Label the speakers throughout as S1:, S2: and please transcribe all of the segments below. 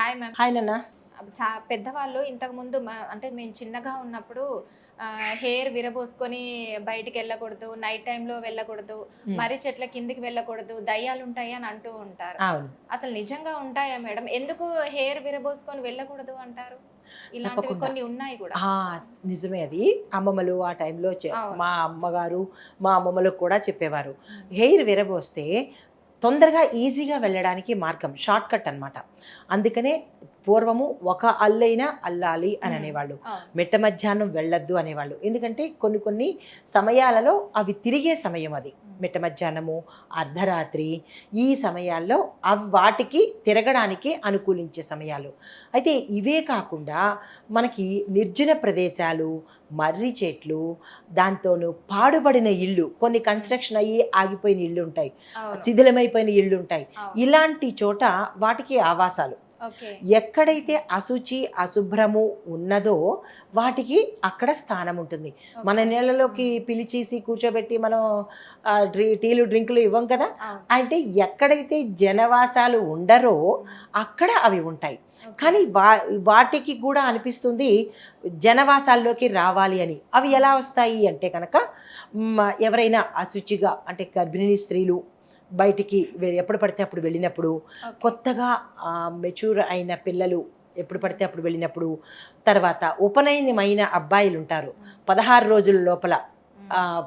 S1: Hi ma'am
S2: hi నాన్న
S1: చా పెద్దవాళ్ళు ఇంతకు ముందు మ- అంటే మేము చిన్నగా ఉన్నప్పుడు హెయిర్ విరబోసుకొని బయటికి వెళ్ళకూడదు నైట్ టైంలో వెళ్ళకూడదు
S2: Hmm.
S1: మర్రి చెట్ల కిందికి వెళ్ళకూడదు దయ్యాలు ఉంటాయి అని అంటూ ఉంటారు. అసలు నిజంగా ఉంటాయా మేడం? ఎందుకు హెయిర్ విరబోసుకొని వెళ్ళకూడదు అంటారు? ఇలాంటివి. కొన్ని ఉన్నాయి కూడా.
S2: నిజమే అది. అమ్మమ్మలు ఆ టైంలో. మా అమ్మగారు మా అమ్మమ్మలకు కూడా చెప్పేవారు. హెయిర్ విరబోస్తే తొందరగా ఈజీగా వెళ్ళడానికి మార్గం షార్ట్ కట్ అనమాట అందుకనే పూర్వము ఒక అల్లైనా అల్లాలి అని. అనేవాళ్ళు. మిట్ట మధ్యాహ్నం వెళ్ళొద్దు అనేవాళ్ళు. ఎందుకంటే కొన్ని కొన్ని సమయాలలో అవి తిరిగే సమయం అది. మిట్ట మధ్యాహ్నము అర్ధరాత్రి ఈ సమయాల్లో అవి వాటికి తిరగడానికి అనుకూలించే సమయాలు. అయితే ఇవే కాకుండా మనకి నిర్జన ప్రదేశాలు మర్రి చెట్లు దాంతోనూ పాడుబడిన ఇళ్ళు కొన్ని కన్స్ట్రక్షన్ అయ్యి ఆగిపోయిన ఇళ్ళు ఉంటాయి. శిథిలమైపోయిన ఇళ్ళు ఉంటాయి. ఇలాంటి చోట వాటికి ఆవాసాలు. ఎక్కడైతే అశుచి అశుభ్రము ఉన్నదో వాటికి అక్కడ స్థానం ఉంటుంది. మన. నీళ్ళలోకి పిలిచేసి కూర్చోబెట్టి మనం టీలు డ్రింకులు ఇవ్వం కదా. అంటే ఎక్కడైతే జనవాసాలు ఉండరో అక్కడ అవి ఉంటాయి. కానీ వా వాటికి కూడా అనిపిస్తుంది జనవాసాల్లోకి రావాలి అని. అవి ఎలా వస్తాయి అంటే కనుక ఎవరైనా అశుచిగా అంటే గర్భిణీ స్త్రీలు బయటికి ఎప్పుడు పడితే అప్పుడు వెళ్ళినప్పుడు. కొత్తగా మెచ్యూర్ అయిన పిల్లలు ఎప్పుడు పడితే అప్పుడు వెళ్ళినప్పుడు తర్వాత ఉపనయనమైన అబ్బాయిలు ఉంటారు పదహారు రోజుల లోపల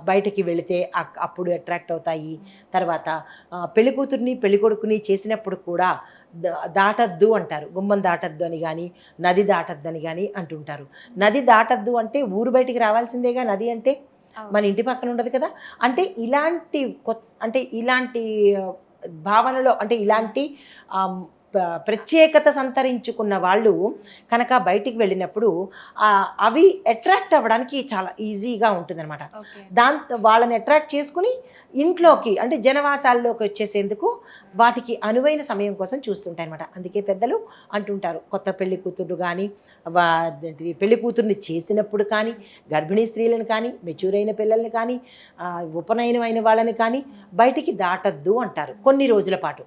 S2: బయటికి వెళితే అప్పుడు అట్రాక్ట్ అవుతాయి. తర్వాత పెళ్ళి కూతుర్ని పెళ్ళి కొడుకుని చేసినప్పుడు కూడా దాటద్దు అంటారు. గుమ్మం దాటద్దు అని కానీ నది దాటద్దు అని కానీ అంటుంటారు. నది దాటద్దు అంటే ఊరు బయటికి రావాల్సిందేగా నది అంటే. మన ఇంటి పక్కన ఉండదు కదా. అంటే ఇలాంటి అంటే ఇలాంటి భావనలో అంటే ఇలాంటి ప్రత్యేకత సంతరించుకున్న వాళ్ళు కనుక బయటికి వెళ్ళినప్పుడు అవి అట్రాక్ట్ అవ్వడానికి చాలా ఈజీగా ఉంటుందన్నమాట. దాంతో వాళ్ళని అట్రాక్ట్ చేసుకుని ఇంట్లోకి అంటే జనవాసాల్లోకి వచ్చేసేందుకు వాటికి అనువైన సమయం కోసం చూస్తుంటాయి అనమాట అందుకే పెద్దలు అంటుంటారు కొత్త పెళ్ళి కూతురు కానీ పెళ్ళి కూతుర్ని చేసినప్పుడు కానీ గర్భిణీ స్త్రీలను కానీ మెచ్యూర్ అయిన పిల్లల్ని కానీ ఉపనయనమైన వాళ్ళని కానీ బయటికి దాటద్దు అంటారు కొన్ని రోజుల పాటు.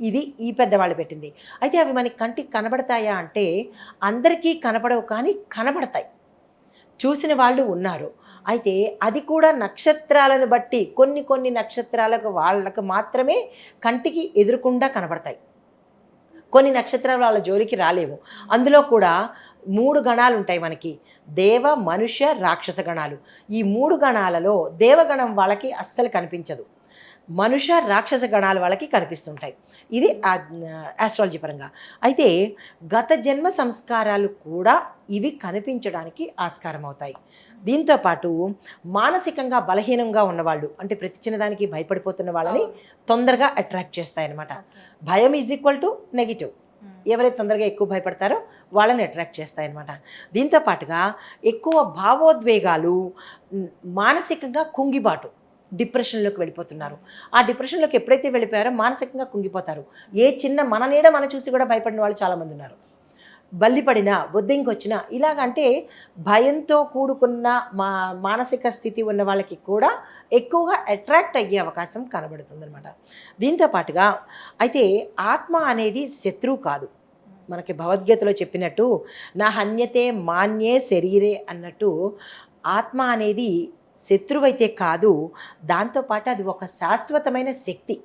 S2: ఇది ఈ పెద్దవాళ్ళు పెట్టింది. అయితే అవి మనకి కంటికి కనబడతాయా అంటే అందరికీ కనబడవు కానీ కనబడతాయి. చూసిన వాళ్ళు ఉన్నారు. అయితే అది కూడా నక్షత్రాలను బట్టి కొన్ని కొన్ని నక్షత్రాలకు వాళ్ళకు మాత్రమే కంటికి ఎదురుకుండా కనబడతాయి. కొన్ని నక్షత్రాలు వాళ్ళ జోలికి రాలేవు. అందులో కూడా మూడు గణాలు ఉంటాయి మనకి. దేవ మనుష్య రాక్షస గణాలు. ఈ మూడు గణాలలో దేవగణం వాళ్ళకి అస్సలు కనిపించదు. మనుష్య రాక్షస గణాలు వాళ్ళకి కనిపిస్తుంటాయి. ఇది ఆస్ట్రాలజీ పరంగా. అయితే గత జన్మ సంస్కారాలు కూడా ఇవి కనిపించడానికి ఆస్కారం అవుతాయి. దీంతో పాటు మానసికంగా బలహీనంగా ఉన్నవాళ్ళు అంటే ప్రతి చిన్నదానికి భయపడిపోతున్న వాళ్ళని. తొందరగా అట్రాక్ట్ చేస్తాయి అన్నమాట.
S1: ఓకే.
S2: భయం ఈజ్ ఈక్వల్ టు నెగిటివ్. ఎవరైతే తొందరగా ఎక్కువ భయపడతారో వాళ్ళని అట్రాక్ట్ చేస్తాయన్నమాట దీంతో పాటుగా ఎక్కువ భావోద్వేగాలు మానసికంగా కుంగిబాటు. డిప్రెషన్లోకి వెళ్ళిపోతున్నారు. ఆ డిప్రెషన్లోకి ఎప్పుడైతే వెళ్ళిపోయారో మానసికంగా కుంగిపోతారు. ఏ చిన్న మన నీడ మన చూసి కూడా భయపడిన వాళ్ళు చాలామంది ఉన్నారు. బల్లిపడినా బొద్దింకొచ్చినా ఇలాగంటే భయంతో కూడుకున్న మా మానసిక స్థితి ఉన్న వాళ్ళకి కూడా ఎక్కువగా అట్రాక్ట్ అయ్యే అవకాశం కనబడుతుందన్నమాట. దీంతో పాటుగా అయితే ఆత్మ అనేది శత్రువు కాదు. మనకి భగవద్గీతలో చెప్పినట్టు నా హన్యతే మాన్యే శరీరే అన్నట్టు ఆత్మ అనేది శత్రువైతే కాదు దాంతోపాటు అది ఒక శాశ్వతమైన శక్తి.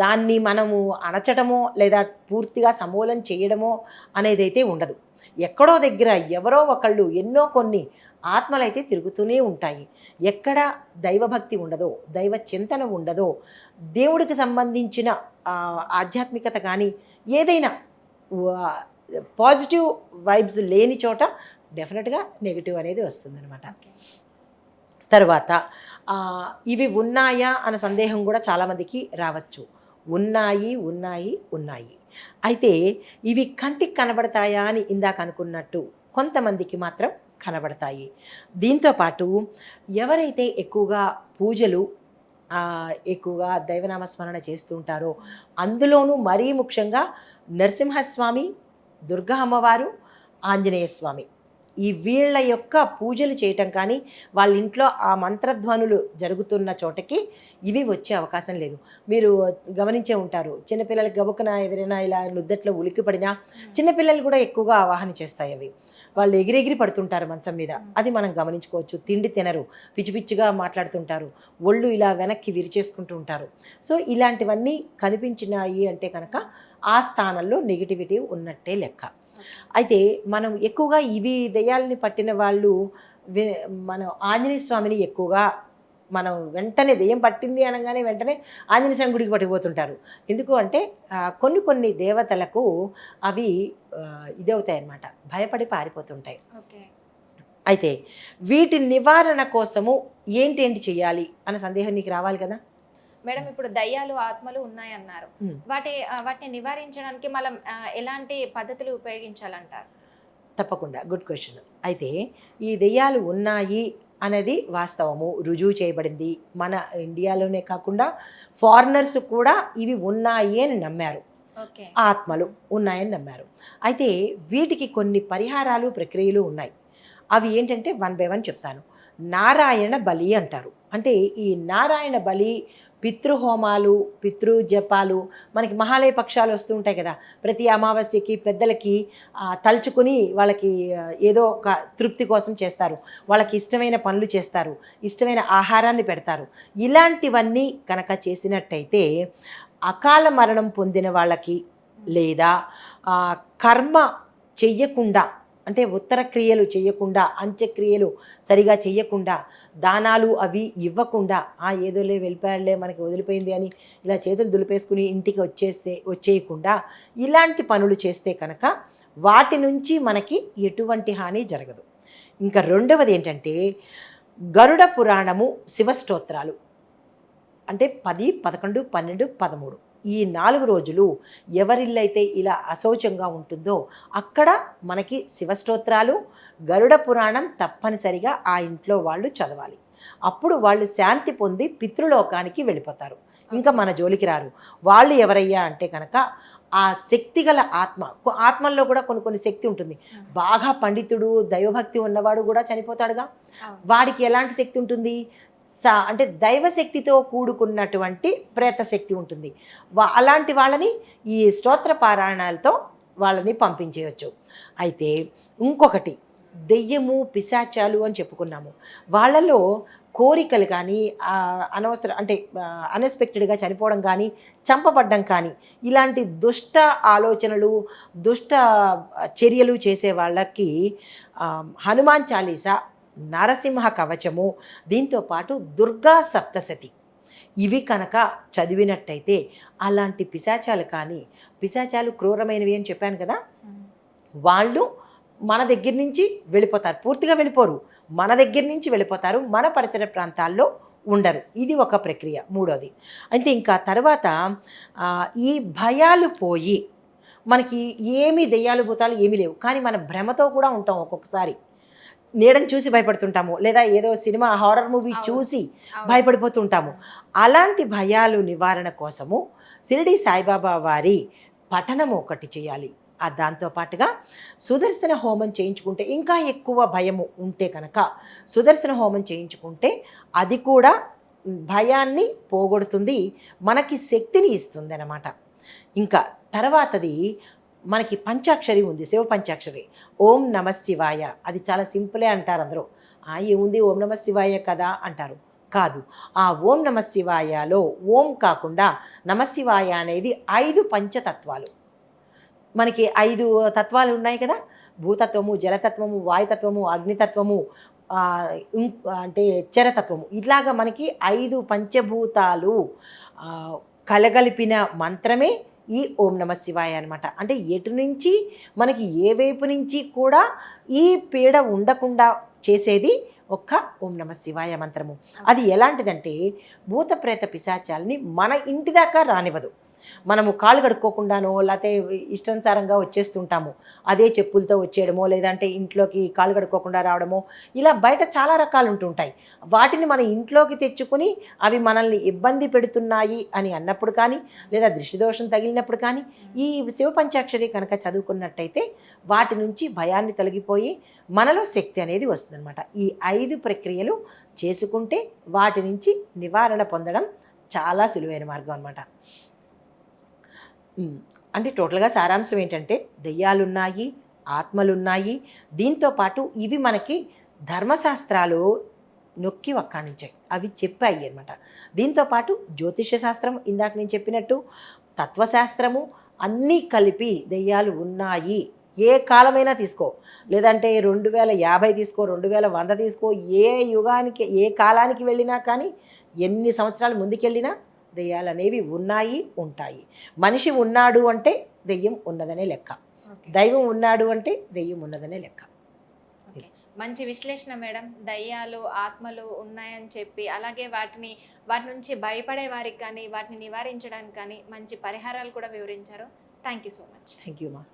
S2: దాన్ని మనము అణచడమో లేదా పూర్తిగా సమూలం చేయడమో అనేది అయితే ఉండదు. ఎక్కడో దగ్గర ఎవరో ఒకళ్ళు ఎన్నో కొన్ని ఆత్మలైతే తిరుగుతూనే ఉంటాయి. ఎక్కడ దైవభక్తి ఉండదో దైవ చింతన ఉండదో దేవుడికి సంబంధించిన ఆధ్యాత్మికత కానీ ఏదైనా పాజిటివ్ వైబ్స్ లేని చోట డెఫినెట్గా నెగిటివ్ అనేది వస్తుందన్నమాట. తర్వాత ఇవి ఉన్నాయా అన్న సందేహం కూడా చాలామందికి రావచ్చు. ఉన్నాయి ఉన్నాయి ఉన్నాయి. అయితే ఇవి కంటికి కనబడతాయా అని ఇందాక అనుకున్నట్టు కొంతమందికి మాత్రం కనబడతాయి. దీంతో పాటు ఎవరైతే ఎక్కువగా పూజలు ఎక్కువగా దైవనామస్మరణ చేస్తుంటారో అందులోనూ మరీ ముఖ్యంగా నరసింహస్వామి దుర్గా అమ్మవారు ఆంజనేయ స్వామి ఈ వీళ్ళ యొక్క పూజలు చేయటం కానీ వాళ్ళ ఇంట్లో ఆ మంత్రధ్వనులు జరుగుతున్న చోటకి ఇవి వచ్చే అవకాశం లేదు. మీరు గమనించే ఉంటారు చిన్నపిల్లలకి గబుకన ఎవరైనా ఇలా నుద్దట్లో ఉలిక్కి పడినా చిన్నపిల్లలు కూడా ఎక్కువగా ఆవాహన చేస్తాయి అవి. వాళ్ళు ఎగిరెగిరి పడుతుంటారు మంచం మీద. అది మనం గమనించుకోవచ్చు. తిండి తినరు పిచ్చి పిచ్చిగా మాట్లాడుతుంటారు ఒళ్ళు ఇలా వెనక్కి విరిచేసుకుంటూ ఉంటారు. సో ఇలాంటివన్నీ కనిపించినాయి అంటే కనుక ఆ స్థానంలో నెగిటివిటీ ఉన్నట్టే లెక్క. అయితే మనం ఎక్కువగా ఇవి దెయ్యాలని పట్టిన వాళ్ళు మనం ఆంజనేయ స్వామిని ఎక్కువగా మనం వెంటనే దెయ్యం పట్టింది అనగానే వెంటనే ఆంజనేయ స్వామి గుడికి పట్టిపోతుంటారు ఎందుకు అంటే కొన్ని కొన్ని దేవతలకు అవి ఇదవుతాయి అన్నమాట భయపడి పారిపోతుంటాయి.
S1: ఓకే.
S2: అయితే వీటి నివారణ కోసము ఏంటి ఏంటి చేయాలి అన్న సందేహం నీకు రావాలి కదా?
S1: మేడం ఇప్పుడు దయ్యాలు ఆత్మలు ఉన్నాయన్నారు. వాటి వాటిని నివారించడానికి మనం ఎలాంటి పద్ధతులు ఉపయోగించాలంటారు?
S2: తప్పకుండా. Good question. అయితే ఈ దెయ్యాలు ఉన్నాయి అనేది వాస్తవము. రుజువు చేయబడింది. మన ఇండియాలోనే కాకుండా ఫారినర్స్ కూడా ఇవి ఉన్నాయి అని నమ్మారు.
S1: ఓకే.
S2: ఆత్మలు ఉన్నాయని నమ్మారు. అయితే వీటికి కొన్ని పరిహారాలు ప్రక్రియలు ఉన్నాయి. అవి ఏంటంటే వన్ బై వన్ చెప్తాను. నారాయణ బలి అంటారు. అంటే ఈ నారాయణ బలి పితృహోమాలు పితృ జపాలు మనకి మహాలయ పక్షాలు వస్తూ ఉంటాయి కదా. ప్రతి అమావాస్యకి పెద్దలకి తలుచుకుని వాళ్ళకి ఏదో ఒక తృప్తి కోసం చేస్తారు. వాళ్ళకి ఇష్టమైన పనులు చేస్తారు. ఇష్టమైన ఆహారాన్ని పెడతారు. ఇలాంటివన్నీ కనుక చేసినట్టయితే అకాల మరణం పొందిన వాళ్ళకి లేదా కర్మ చెయ్యకుండా అంటే ఉత్తర క్రియలు చేయకుండా అంత్యక్రియలు సరిగా చేయకుండా దానాలు అవి ఇవ్వకుండా ఆ ఏదోలే వెళ్ళిపోయాడులే మనకి వదిలిపోయింది అని ఇలా చేతులు దులిపేసుకుని ఇంటికి వచ్చేస్తే వచ్చేయకుండా ఇలాంటి పనులు చేస్తే కనుక వాటి నుంచి మనకి ఎటువంటి హాని జరగదు. ఇంకా రెండవది ఏంటంటే గరుడ పురాణము శివస్తోత్రాలు. అంటే పది పదకొండు పన్నెండు పదమూడు. ఈ నాలుగు రోజులు ఎవరిల్లైతే ఇలా అశౌచంగా ఉంటుందో అక్కడ మనకి శివస్తోత్రాలు గరుడ పురాణం తప్పనిసరిగా ఆ ఇంట్లో వాళ్ళు చదవాలి. అప్పుడు వాళ్ళు శాంతి పొంది పితృలోకానికి వెళ్ళిపోతారు. ఇంకా మన జోలికి రారు. వాళ్ళు ఎవరయ్యా అంటే కనుక ఆ శక్తి గల ఆత్మ ఆత్మల్లో కూడా కొన్ని కొన్ని శక్తి ఉంటుంది. బాగా పండితుడు దైవభక్తి ఉన్నవాడు కూడా చనిపోతాడుగా. వాడికి ఎలాంటి శక్తి ఉంటుంది? సా అంటే దైవశక్తితో కూడుకున్నటువంటి ప్రేత శక్తి ఉంటుంది. వా అలాంటి వాళ్ళని ఈ స్తోత్ర పారాయణాలతో వాళ్ళని పంపించేయచ్చు. అయితే ఇంకొకటి దెయ్యము పిశాచాలు అని చెప్పుకున్నాము. వాళ్ళలో కోరికలు కానీ అనవసర అంటే అన్ఎక్స్పెక్టెడ్గా చనిపోవడం కానీ చంపబడ్డం కానీ ఇలాంటి దుష్ట ఆలోచనలు దుష్ట చర్యలు చేసే వాళ్ళకి హనుమాన్ చాలీసా నరసింహ కవచము దీంతో పాటు దుర్గా సప్తశతి. ఇవి కనుక చదివినట్టయితే అలాంటి పిశాచాలు కానీ పిశాచాలు క్రూరమైనవి అని చెప్పాను కదా వాళ్ళు మన దగ్గర నుంచి వెళ్ళిపోతారు పూర్తిగా వెళ్ళిపోరు. మన దగ్గర నుంచి వెళ్ళిపోతారు మన పరిసర ప్రాంతాల్లో ఉండరు. ఇది ఒక ప్రక్రియ మూడోది. అయితే ఇంకా తర్వాత ఈ భయాలు పోయి మనకి ఏమి దెయ్యాలు భూతాలు ఏమీ లేవు. కానీ మన భ్రమతో కూడా ఉంటాం ఒక్కొక్కసారి. నీడని చూసి భయపడుతుంటాము లేదా ఏదో సినిమా హారర్ మూవీ. చూసి. భయపడిపోతుంటాము అలాంటి భయాలు నివారణ కోసము షిరిడి సాయిబాబా వారి పఠనం ఒకటి చేయాలి ఆ దాంతో పాటుగా సుదర్శన హోమం చేయించుకుంటే ఇంకా ఎక్కువ భయము ఉంటే కనుక సుదర్శన హోమం చేయించుకుంటే అది కూడా భయాన్ని పోగొడుతుంది మనకి శక్తిని ఇస్తుంది అన్నమాట ఇంకా తర్వాతది మనకి పంచాక్షరి ఉంది శివ పంచాక్షరి. ఓం నమ శివాయ. అది చాలా సింపులే అంటారు అందరూ. ఏముంది? ఓం నమ శివాయ కదా అంటారు. కాదు. ఆ ఓం నమ శివాయలో ఓం కాకుండా నమ శివాయ అనేది ఐదు పంచతత్వాలు. మనకి ఐదు తత్వాలు ఉన్నాయి కదా? భూతత్వము జలతత్వము వాయుతత్వము అగ్నితత్వము ఇం- అంటే చరతత్వము. ఇలాగా మనకి ఐదు పంచభూతాలు కలగలిపిన మంత్రమే ఈ ఓం నమ శివాయ అనమాట అంటే ఎటు నుంచి మనకి ఏ వైపు నుంచి కూడా ఈ పీడ ఉండకుండా చేసేది ఒక్క ఓం నమ శివాయ మంత్రము. అది ఎలాంటిదంటే భూత ప్రేత పిశాచాలని మన ఇంటి దాకా రానివ్వదు. మనము కాళ్ళు కడుక్కోకుండానో లేకపోతే ఇష్టానుసారంగా వచ్చేస్తుంటాము. అదే చెప్పులతో వచ్చేయడమో లేదంటే ఇంట్లోకి కాళ్ళు కడుక్కోకుండా రావడమో ఇలా బయట చాలా రకాలు ఉంటుంటాయి. వాటిని మన ఇంట్లోకి తెచ్చుకుని అవి మనల్ని ఇబ్బంది పెడుతున్నాయి అని అన్నప్పుడు కానీ లేదా దృష్టిదోషం తగిలినప్పుడు కానీ ఈ శివ పంచాక్షరి కనుక చదువుకున్నట్టయితే వాటి నుంచి భయాన్ని తొలగిపోయి మనలో శక్తి అనేది వస్తుందన్నమాట. ఈ ఐదు ప్రక్రియలు చేసుకుంటే వాటి నుంచి నివారణ పొందడం చాలా సులువైన మార్గం అనమాట అంటే టోటల్గా సారాంశం ఏంటంటే దెయ్యాలున్నాయి ఆత్మలున్నాయి. దీంతో పాటు ఇవి మనకి ధర్మశాస్త్రాలు నొక్కి వక్కాణించాయి. అవి చెప్పాయి అనమాట దీంతో పాటు జ్యోతిష్య శాస్త్రం ఇందాక నేను చెప్పినట్టు తత్వశాస్త్రము అన్నీ కలిపి దెయ్యాలు ఉన్నాయి. ఏ కాలమైనా తీసుకో. లేదంటే రెండు వేల యాభై తీసుకో రెండు వేల వంద తీసుకో. ఏ యుగానికి ఏ కాలానికి వెళ్ళినా కానీ ఎన్ని సంవత్సరాలు ముందుకెళ్ళినా దెయ్యాలు అనేవి ఉన్నాయి ఉంటాయి. మనిషి ఉన్నాడు అంటే దెయ్యం ఉన్నదనే లెక్క. దైవం ఉన్నాడు అంటే దెయ్యం ఉన్నదనే లెక్క.
S1: మంచి విశ్లేషణ మేడం. దయ్యాలు ఆత్మలు ఉన్నాయని చెప్పి అలాగే వాటిని వాటి నుంచి భయపడే వారికి కానీ వాటిని నివారించడానికి కానీ మంచి పరిహారాలు కూడా వివరించారు. Thank you so much.
S2: Thank you మా.